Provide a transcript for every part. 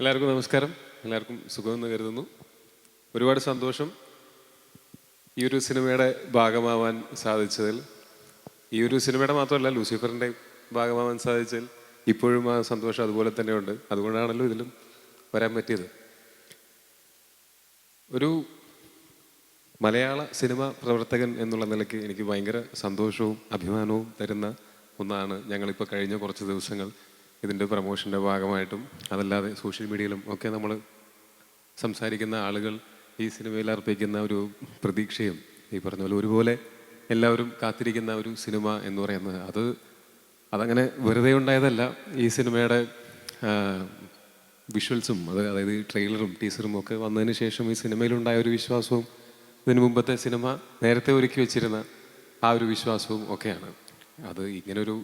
എല്ലാവർക്കും നമസ്കാരം. എല്ലാവർക്കും സുഖമെന്ന് കരുതുന്നു. ഒരുപാട് സന്തോഷം ഈ ഒരു സിനിമയുടെ ഭാഗമാവാൻ സാധിച്ചതിൽ. ഈ ഒരു സിനിമയുടെ മാത്രമല്ല ലൂസിഫറിന്റെ ഭാഗമാവാൻ സാധിച്ചതിൽ ഇപ്പോഴും ആ സന്തോഷം അതുപോലെ തന്നെയുണ്ട്. അതുകൊണ്ടാണല്ലോ ഇതിലും വരാൻ പറ്റിയത്. ഒരു മലയാള സിനിമ പ്രവർത്തകൻ എന്നുള്ള നിലയ്ക്ക് എനിക്ക് ഭയങ്കര സന്തോഷവും അഭിമാനവും തരുന്ന ഒന്നാണ് ഞങ്ങളിപ്പോൾ കഴിഞ്ഞ കുറച്ച് ദിവസങ്ങൾ ഇതിന്റെ പ്രമോഷന്റെ ഭാഗമായിട്ടും അതല്ലാതെ സോഷ്യൽ മീഡിയയിലും ഒക്കെ നമ്മൾ സംസാരിക്കുന്ന ആളുകൾ ഈ സിനിമയിൽ അർപ്പിക്കുന്ന ഒരു പ്രതീക്ഷയും ഈ പറഞ്ഞ പോലെ ഒരുപോലെ എല്ലാവരും കാത്തിരിക്കുന്ന ഒരു സിനിമ എന്ന് പറയുന്നത് അത് അതങ്ങനെ വെറുതെ ഉണ്ടായതല്ല. ഈ സിനിമയുടെ വിഷ്വൽസും അത് അതായത് ട്രെയിലറും ടീസറും ഒക്കെ വന്നതിന് ശേഷം ഈ സിനിമയിലുണ്ടായ ഒരു വിശ്വാസവും ഇതിനു മുമ്പത്തെ സിനിമ നേരത്തെ ഒരുക്കി വെച്ചിരുന്ന ആ ഒരു വിശ്വാസവും ഒക്കെയാണ്. അത് ഇങ്ങനൊരു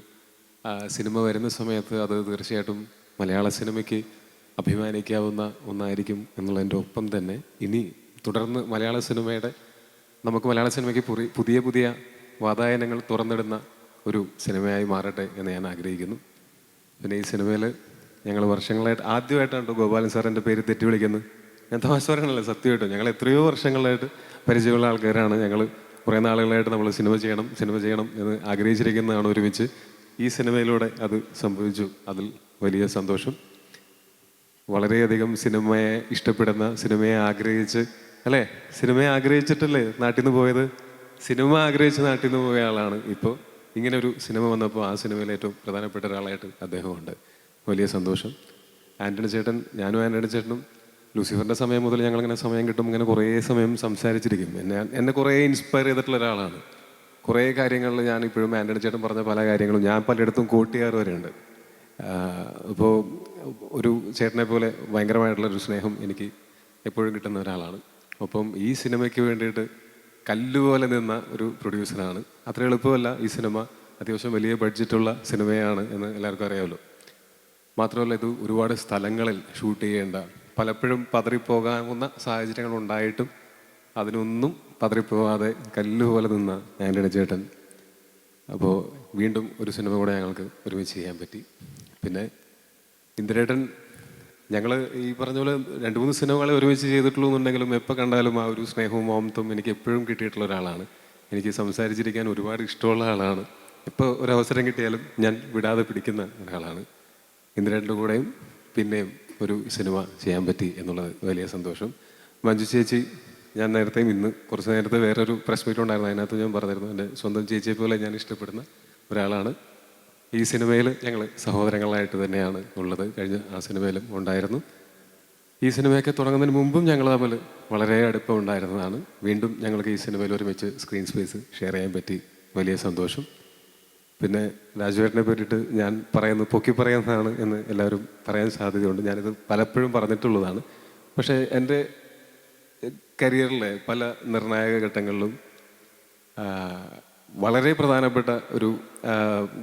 സിനിമ വരുന്ന സമയത്ത് അത് തീർച്ചയായിട്ടും മലയാള സിനിമയ്ക്ക് അഭിമാനിക്കാവുന്ന ഒന്നായിരിക്കും എന്നുള്ളതിന്റെ ഒപ്പം തന്നെ ഇനി തുടർന്ന് മലയാള സിനിമയുടെ നമുക്ക് മലയാള സിനിമയ്ക്ക് പുതിയ പുതിയ വാതായനങ്ങൾ തുറന്നിടുന്ന ഒരു സിനിമയായി മാറട്ടെ എന്ന് ഞാൻ ആഗ്രഹിക്കുന്നു. പിന്നെ ഈ സിനിമയിൽ ഞങ്ങൾ വർഷങ്ങളായിട്ട് ആദ്യമായിട്ടാണ് ട്ടോ ഗോപാലൻ സാറിന്റെ പേര് തെറ്റി വിളിക്കുന്നത് ഞാൻ തമാശ പറയണല്ലോ സത്യമായിട്ടും. ഞങ്ങൾ എത്രയോ വർഷങ്ങളായിട്ട് പരിചയമുള്ള ആൾക്കാരാണ്. ഞങ്ങൾ കുറേ നാളുകളായിട്ട് നമ്മൾ സിനിമ ചെയ്യണം സിനിമ ചെയ്യണം എന്ന് ആഗ്രഹിച്ചിരിക്കുന്നതാണ് ഒരുമിച്ച്. ഈ സിനിമയിലൂടെ അത് സംഭവിച്ചു. അതിൽ വലിയ സന്തോഷം. വളരെയധികം സിനിമയെ ഇഷ്ടപ്പെടുന്ന സിനിമയെ ആഗ്രഹിച്ച് അല്ലേ? സിനിമയെ ആഗ്രഹിച്ചിട്ടല്ലേ നാട്ടിൽ നിന്ന് പോയത്? സിനിമ ആഗ്രഹിച്ച് നാട്ടിൽ നിന്ന് പോയ ആളാണ് ഇപ്പോൾ ഇങ്ങനെ ഒരു സിനിമ വന്നപ്പോൾ ആ സിനിമയിൽ ഏറ്റവും പ്രധാനപ്പെട്ട ഒരാളായിട്ട് അദ്ദേഹമുണ്ട് വലിയ സന്തോഷം. ആന്റണി ചേട്ടൻ ഞാനും ആന്റണി ചേട്ടനും ലൂസിഫറിന്റെ സമയം മുതൽ ഞങ്ങളിങ്ങനെ സമയം കിട്ടും ഇങ്ങനെ കുറേ സമയം സംസാരിച്ചിരിക്കും. എന്നെ എന്നെ കുറേ ഇൻസ്പയർ ചെയ്തിട്ടുള്ള ഒരാളാണ്. കുറേ കാര്യങ്ങളിൽ ഞാൻ ഇപ്പോഴും ആന്റണി ചേട്ടൻ പറഞ്ഞ പല കാര്യങ്ങളും ഞാൻ പലയിടത്തും കൂട്ടുകാർ വരെയുണ്ട് ഇപ്പോൾ ഒരു ചേട്ടനെ പോലെ ഭയങ്കരമായിട്ടുള്ള ഒരു സ്നേഹം എനിക്ക് എപ്പോഴും കിട്ടുന്ന ഒരാളാണ്. ഒപ്പം ഈ സിനിമയ്ക്ക് വേണ്ടിയിട്ട് കല്ലുപോലെ നിന്ന ഒരു പ്രൊഡ്യൂസറാണ്. അത്ര എളുപ്പമല്ല ഈ സിനിമ. അത്യാവശ്യം വലിയ ബഡ്ജറ്റുള്ള സിനിമയാണ് എന്ന് എല്ലാവർക്കും അറിയാമല്ലോ. മാത്രമല്ല ഇത് ഒരുപാട് സ്ഥലങ്ങളിൽ ഷൂട്ട് ചെയ്യേണ്ട പലപ്പോഴും പതറിപ്പോകാവുന്ന സാഹചര്യങ്ങൾ ഉണ്ടായിട്ടും അതിനൊന്നും പതറിപ്പോകാതെ കല്ലുപോലെ നിന്ന ആന്റണി ചേട്ടൻ. അപ്പോൾ വീണ്ടും ഒരു സിനിമ കൂടെ ഞങ്ങൾക്ക് ഒരുമിച്ച് ചെയ്യാൻ പറ്റി. പിന്നെ ഇന്ദിരേട്ടൻ ഞങ്ങൾ ഈ പറഞ്ഞ പോലെ രണ്ട് മൂന്ന് സിനിമകളെ ഒരുമിച്ച് ചെയ്തിട്ടുള്ളൂ എന്നുണ്ടെങ്കിലും എപ്പോൾ കണ്ടാലും ആ ഒരു സ്നേഹവും ഓമത്വം എനിക്ക് എപ്പോഴും കിട്ടിയിട്ടുള്ള ഒരാളാണ്. എനിക്ക് സംസാരിച്ചിരിക്കാൻ ഒരുപാട് ഇഷ്ടമുള്ള ആളാണ്. ഇപ്പോൾ ഒരവസരം കിട്ടിയാലും ഞാൻ വിടാതെ പിടിക്കുന്ന ഒരാളാണ്. ഇന്ദിരേട്ടന്റെ കൂടെയും പിന്നെയും ഒരു സിനിമ ചെയ്യാൻ പറ്റി എന്നുള്ളത് വലിയ സന്തോഷം. മഞ്ജു ചേച്ചി ഞാൻ നേരത്തെയും ഇന്ന് കുറച്ച് നേരത്തെ വേറൊരു പ്രസ് മീറ്റ് ഉണ്ടായിരുന്നു. അതിനകത്ത് ഞാൻ പറഞ്ഞിരുന്നു എന്റെ സ്വന്തം ചേച്ചിയെ പോലെ ഞാൻ ഇഷ്ടപ്പെടുന്ന ഒരാളാണ്. ഈ സിനിമയിൽ ഞങ്ങൾ സഹോദരങ്ങളായിട്ട് തന്നെയാണ് ഉള്ളത്. കഴിഞ്ഞ ആ സിനിമയിലും ഉണ്ടായിരുന്നു. ഈ സിനിമയൊക്കെ തുടങ്ങുന്നതിന് മുമ്പും ഞങ്ങൾ തമ്മിൽ വളരെ അടുപ്പം ഉണ്ടായിരുന്നതാണ്. വീണ്ടും ഞങ്ങൾക്ക് ഈ സിനിമയിൽ ഒരുമിച്ച് സ്ക്രീൻ സ്പേസ് ഷെയർ ചെയ്യാൻ പറ്റി. വലിയ സന്തോഷം. പിന്നെ രാജുവേട്ടനെ പറ്റിയിട്ട് ഞാൻ പറയുന്നത് പൊക്കി പറയുന്നതാണ് എന്ന് എല്ലാവരും പറയാൻ സാധ്യതയുണ്ട്. ഞാനിത് പലപ്പോഴും പറഞ്ഞിട്ടുള്ളതാണ്. പക്ഷേ എന്റെ കരിയറിലെ പല നിർണായക ഘട്ടങ്ങളിലും വളരെ പ്രധാനപ്പെട്ട ഒരു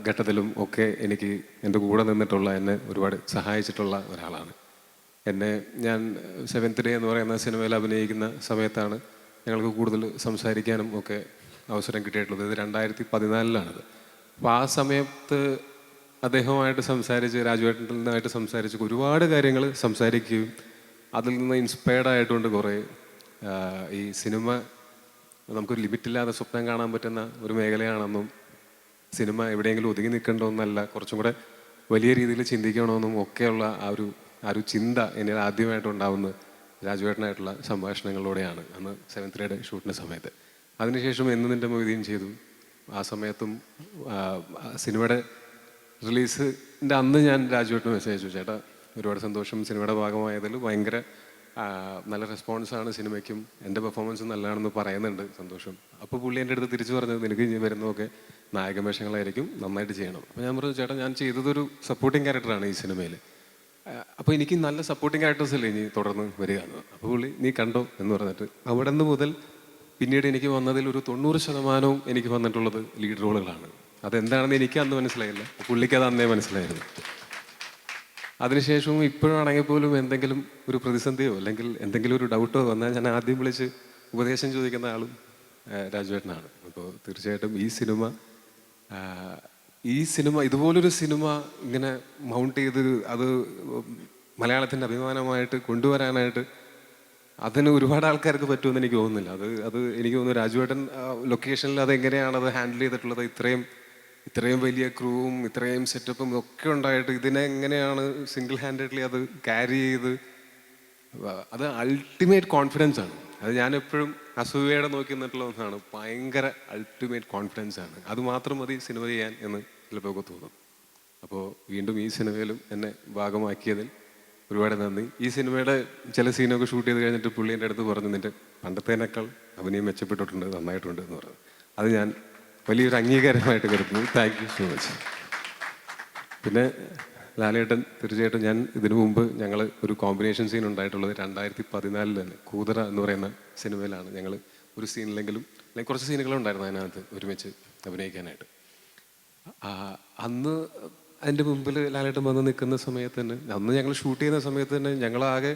ഘട്ടത്തിലും ഒക്കെ എനിക്ക് എന്റെ കൂടെ നിന്നിട്ടുള്ള എന്നെ ഒരുപാട് സഹായിച്ചിട്ടുള്ള ഒരാളാണ്. എന്നെ ഞാൻ സെവൻത്ത് ഡേ എന്ന് പറയുന്ന സിനിമയിൽ അഭിനയിക്കുന്ന സമയത്താണ് ഞങ്ങൾക്ക് കൂടുതൽ സംസാരിക്കാനും ഒക്കെ അവസരം കിട്ടിയിട്ടുള്ളത്. ഇത് രണ്ടായിരത്തി പതിനാലിലാണത് അപ്പോൾ ആ സമയത്ത് അദ്ദേഹവുമായിട്ട് സംസാരിച്ച് രാജുവേട്ടനായിട്ട് സംസാരിച്ച് ഒരുപാട് കാര്യങ്ങൾ സംസാരിക്കുകയും അതിൽ നിന്ന് ഇൻസ്പയർഡ് ആയിട്ടുകൊണ്ട് കുറേ ഈ സിനിമ നമുക്കൊരു ലിമിറ്റില്ലാതെ സ്വപ്നം കാണാൻ പറ്റുന്ന ഒരു മേഖലയാണെന്നും സിനിമ എവിടെയെങ്കിലും ഒതുങ്ങി നിൽക്കേണ്ടതെന്നല്ല കുറച്ചും കൂടെ വലിയ രീതിയിൽ ചിന്തിക്കണമെന്നും ഒക്കെയുള്ള ആ ഒരു ആ ഒരു ചിന്ത എന്നിൽ ആദ്യമായിട്ടുണ്ടാവുന്ന രാജുവേട്ടനായിട്ടുള്ള സംഭാഷണങ്ങളിലൂടെയാണ് അന്ന് സെവൻത് ഗ്രേഡ് ഷൂട്ടിന്റെ സമയത്ത്. അതിനുശേഷം എന്ന് നിന്റെ മൊയ്തീൻ ചെയ്തു. ആ സമയത്തും സിനിമയുടെ റിലീസിന്റെ അന്ന് ഞാൻ രാജുവേട്ടന് മെസ്സേജ് അയച്ചു. ചേട്ടാ ഒരുപാട് സന്തോഷം സിനിമയുടെ ഭാഗമായതിൽ ഭയങ്കര നല്ല റെസ്പോൺസാണ് സിനിമയ്ക്കും. എന്റെ പെർഫോമൻസ് നല്ലതാണെന്ന് പറയുന്നുണ്ട് സന്തോഷം. അപ്പോൾ പുള്ളി എന്റെ അടുത്ത് തിരിച്ചു പറഞ്ഞത് നിനക്ക് ഇനി വരുന്നതൊക്കെ നായകവേഷങ്ങളായിരിക്കും നന്നായിട്ട് ചെയ്യണം. അപ്പോൾ ഞാൻ പറഞ്ഞു ചേട്ടാ ഞാൻ ചെയ്തതൊരു സപ്പോർട്ടിങ് ക്യാരക്ടറാണ് ഈ സിനിമയിൽ അപ്പോൾ എനിക്ക് നല്ല സപ്പോർട്ടിങ് ക്യാരക്ടേഴ്സ് അല്ലേ ഇനി തുടർന്ന് വരിക അപ്പോൾ പുള്ളി നീ കണ്ടോ? എന്ന് പറഞ്ഞിട്ട് അവിടെ നിന്ന് മുതൽ പിന്നീട് എനിക്ക് വന്നതിൽ ഒരു തൊണ്ണൂറ് ശതമാനവും എനിക്ക് വന്നിട്ടുള്ളത് ലീഡ് റോളുകളാണ് അതെന്താണെന്ന് എനിക്ക് അന്ന് മനസ്സിലായില്ല. പുള്ളിക്ക് അത് അന്നേ മനസ്സിലായിരുന്നു. അതിനുശേഷവും ഇപ്പോഴാണെങ്കിൽ പോലും എന്തെങ്കിലും ഒരു പ്രതിസന്ധിയോ അല്ലെങ്കിൽ എന്തെങ്കിലും ഒരു ഡൗട്ടോ വന്നാൽ ഞാൻ ആദ്യം വിളിച്ച് ഉപദേശം ചോദിക്കുന്ന ആളും രാജുവേട്ടനാണ്. അപ്പോൾ തീർച്ചയായിട്ടും ഈ സിനിമ ഈ സിനിമ ഇതുപോലൊരു സിനിമ ഇങ്ങനെ മൗണ്ട് ചെയ്ത് അത് മലയാളത്തിന്റെ അഭിമാനമായിട്ട് കൊണ്ടുവരാനായിട്ട് അതിന് ഒരുപാട് ആൾക്കാർക്ക് പറ്റുമെന്ന് എനിക്ക് തോന്നുന്നില്ല. അത് അത് എനിക്ക് തോന്നുന്നു രാജുവേട്ടൻ ലൊക്കേഷനിൽ അത് എങ്ങനെയാണ് അത് ഹാൻഡിൽ ചെയ്തിട്ടുള്ളത് ഇത്രയും ഇത്രയും വലിയ ക്രൂവും ഇത്രയും സെറ്റപ്പും ഒക്കെ ഉണ്ടായിട്ട് ഇതിനെ എങ്ങനെയാണ് സിംഗിൾ ഹാൻഡഡ്ലി അത് ക്യാരി ചെയ്ത്? അത് അൾട്ടിമേറ്റ് കോൺഫിഡൻസ് ആണ്. അത് ഞാൻ എപ്പോഴും അസൂയയുടെ നോക്കി നിന്നിട്ടുള്ള ഒന്നാണ്. ഭയങ്കര അൾട്ടിമേറ്റ് കോൺഫിഡൻസ് ആണ്. അത് മാത്രം മതി സിനിമ ചെയ്യാൻ എന്ന് ചിലപ്പോൾ തോന്നും. അപ്പോൾ വീണ്ടും ഈ സിനിമയിലും എന്നെ ഭാഗമാക്കിയതിൽ ഒരുപാട് നന്ദി. ഈ സിനിമയുടെ ചില സീനൊക്കെ ഷൂട്ട് ചെയ്ത് കഴിഞ്ഞിട്ട് പുള്ളി എന്റെ അടുത്ത് പറഞ്ഞു നിന്റെ പണ്ടത്തേനേക്കാൾ അഭിനയം മെച്ചപ്പെട്ടിട്ടുണ്ട് നന്നായിട്ടുണ്ട് എന്ന് പറഞ്ഞു. അത് ഞാൻ വലിയൊരു അംഗീകാരമായിട്ട് കരുതുന്നു. താങ്ക് യു സോ മച്ച് പിന്നെ ലാലേട്ടൻ തീർച്ചയായിട്ടും ഞാൻ ഇതിനു മുമ്പ് ഞങ്ങൾ ഒരു കോമ്പിനേഷൻ സീൻ ഉണ്ടായിട്ടുള്ളത് രണ്ടായിരത്തി പതിനാലിൽ തന്നെ. കൂതറ എന്ന് പറയുന്ന സിനിമയിലാണ് ഞങ്ങൾ ഒരു സീനിലെങ്കിലും അല്ലെങ്കിൽ കുറച്ച് സീനുകളുണ്ടായിരുന്നു അതിനകത്ത് ഒരുമിച്ച് അഭിനയിക്കാനായിട്ട്. അന്ന് അതിന്റെ മുമ്പിൽ ലാലേട്ടൻ വന്ന് നിൽക്കുന്ന സമയത്ത് തന്നെ അന്ന് ഞങ്ങൾ ഷൂട്ട് ചെയ്യുന്ന സമയത്ത് തന്നെ ഞങ്ങളാകെ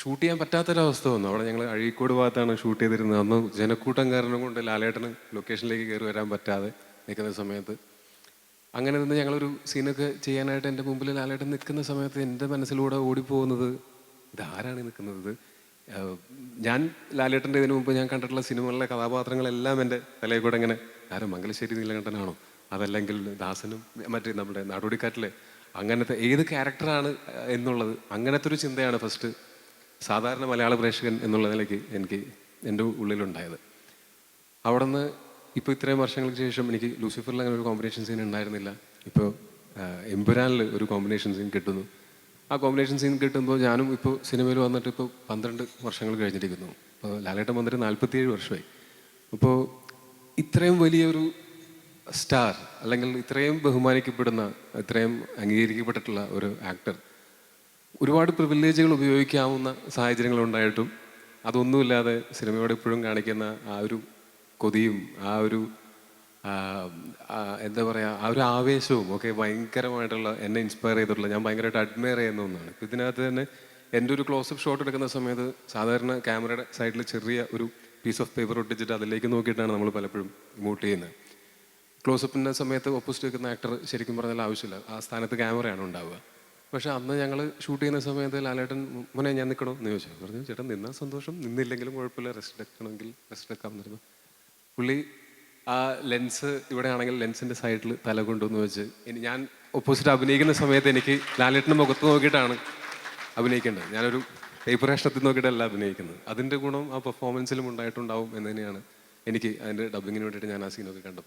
ഷൂട്ട് ചെയ്യാൻ പറ്റാത്തൊരവസ്ഥ വന്നു. അവിടെ ഞങ്ങൾ അഴീക്കോട് ഭാഗത്താണ് ഷൂട്ട് ചെയ്തിരുന്നത്. അന്ന് ജനക്കൂട്ടം കാരണം കൊണ്ട് ലാലേട്ടന് ലൊക്കേഷനിലേക്ക് കയറി വരാൻ പറ്റാതെ നിൽക്കുന്ന സമയത്ത്. അങ്ങനെ നിന്ന് ഞങ്ങളൊരു സീനൊക്കെ ചെയ്യാനായിട്ട് എന്റെ മുമ്പിൽ ലാലേട്ടൻ നിൽക്കുന്ന സമയത്ത് എന്റെ മനസ്സിലൂടെ ഓടിപ്പോകുന്നത് ഇതാരാണ് നിൽക്കുന്നത്? ഞാൻ ലാലേട്ടന്റെ ഇതിനു മുമ്പ് ഞാൻ കണ്ടിട്ടുള്ള സിനിമകളിലെ കഥാപാത്രങ്ങളെല്ലാം എന്റെ തലയിൽ കൂടെ ഇങ്ങനെ ആരും മംഗലശ്ശേരി നീലകണ്ഠനാണോ? അതല്ലെങ്കിൽ ദാസനും മറ്റേ നമ്മുടെ നാടോടിക്കാറ്റിലെ അങ്ങനത്തെ ഏത് ക്യാരക്ടറാണ് എന്നുള്ളത് അങ്ങനത്തെ ഒരു ചിന്തയാണ് ഫസ്റ്റ് സാധാരണ മലയാള പ്രേക്ഷകൻ എന്നുള്ള നിലയ്ക്ക് എനിക്ക് എന്റെ ഉള്ളിലുണ്ടായത്. അവിടെ നിന്ന് ഇപ്പോൾ ഇത്രയും വർഷങ്ങൾക്ക് ശേഷം എനിക്ക് ലൂസിഫറിൽ അങ്ങനെ ഒരു കോമ്പിനേഷൻ സീൻ ഉണ്ടായിരുന്നില്ല. ഇപ്പോൾ എമ്പുരാനിൽ ഒരു കോമ്പിനേഷൻ സീൻ കിട്ടുന്നു. ആ കോമ്പിനേഷൻ സീൻ കിട്ടുമ്പോൾ ഞാനും ഇപ്പോൾ സിനിമയിൽ വന്നിട്ട് ഇപ്പോൾ പന്ത്രണ്ട് വർഷങ്ങൾ കഴിഞ്ഞിരിക്കുന്നു. അപ്പോൾ ലാലേട്ടൻ വന്നിട്ട് നാൽപ്പത്തിയേഴ് വർഷമായി. അപ്പോൾ ഇത്രയും വലിയൊരു സ്റ്റാർ അല്ലെങ്കിൽ ഇത്രയും ബഹുമാനിക്കപ്പെടുന്ന ഇത്രയും അംഗീകരിക്കപ്പെട്ടിട്ടുള്ള ഒരു ആക്ടർ ഒരുപാട് പ്രിവിലേജുകൾ ഉപയോഗിക്കാവുന്ന സാഹചര്യങ്ങൾ ഉണ്ടായിട്ടും അതൊന്നുമില്ലാതെ സിനിമയോട് ഇപ്പോഴും കാണിക്കുന്ന ആ ഒരു കൊതിയും ആ ഒരു എന്താ പറയുക ആ ഒരു ആവേശവും ഒക്കെ ഭയങ്കരമായിട്ടുള്ള എന്നെ ഇൻസ്പയർ ചെയ്തിട്ടുള്ള ഞാൻ ഭയങ്കരമായിട്ട് അഡ്മയർ ചെയ്യുന്ന ഒന്നാണ്. ഇപ്പം ഇതിനകത്ത് തന്നെ എന്റെ ഒരു ക്ലോസപ്പ് ഷോട്ട് എടുക്കുന്ന സമയത്ത് സാധാരണ ക്യാമറയുടെ സൈഡിൽ ചെറിയ ഒരു പീസ് ഓഫ് പേപ്പർ ഒട്ടിച്ചിട്ട് അതിലേക്ക് നോക്കിയിട്ടാണ് നമ്മൾ പലപ്പോഴും ഇമോട്ട് ചെയ്യുന്നത്. ക്ലോസപ്പിന്റെ സമയത്ത് ഓപ്പോസിറ്റ് വെക്കുന്ന ആക്ടർ ശരിക്കും പറഞ്ഞാൽ ആവശ്യമില്ല. ആ സ്ഥാനത്ത് ക്യാമറയാണ് ഉണ്ടാവുക. പക്ഷെ അന്ന് ഞങ്ങൾ ഷൂട്ട് ചെയ്യുന്ന സമയത്ത് ലാലേട്ടൻ മോനെ ഞാൻ നിൽക്കണോ എന്ന് ചോദിച്ചു. പറഞ്ഞു ചേട്ടൻ നിന്നാൽ സന്തോഷം. നിന്നില്ലെങ്കിലും കുഴപ്പമില്ല. റെസ്റ്റ് എടുക്കണമെങ്കിൽ റെസ്റ്റ് എടുക്കാമെന്ന് പറഞ്ഞു. പുള്ളി ആ ലെൻസ് ഇവിടെ ആണെങ്കിൽ ലെൻസിന്റെ സൈഡിൽ തല കൊണ്ടുവന്ന് വെച്ച് ഇനി ഞാൻ ഓപ്പോസിറ്റ് അഭിനയിക്കുന്ന സമയത്ത് എനിക്ക് ലാലേട്ടന്റെ മുഖത്ത് നോക്കിയിട്ടാണ് അഭിനയിക്കേണ്ടത്. ഞാനൊരു പേപ്പർ കഷ്ണത്തിൽ നോക്കിയിട്ടല്ല അഭിനയിക്കുന്നത്. അതിന്റെ ഗുണം ആ പെർഫോമൻസിലും ഉണ്ടായിട്ടുണ്ടാവും എന്ന് തന്നെയാണ് എനിക്ക് അതിന്റെ ഡബിങ്ങിന് വേണ്ടിയിട്ട് ഞാൻ ആ സീനൊക്കെ കണ്ടപ്പോൾ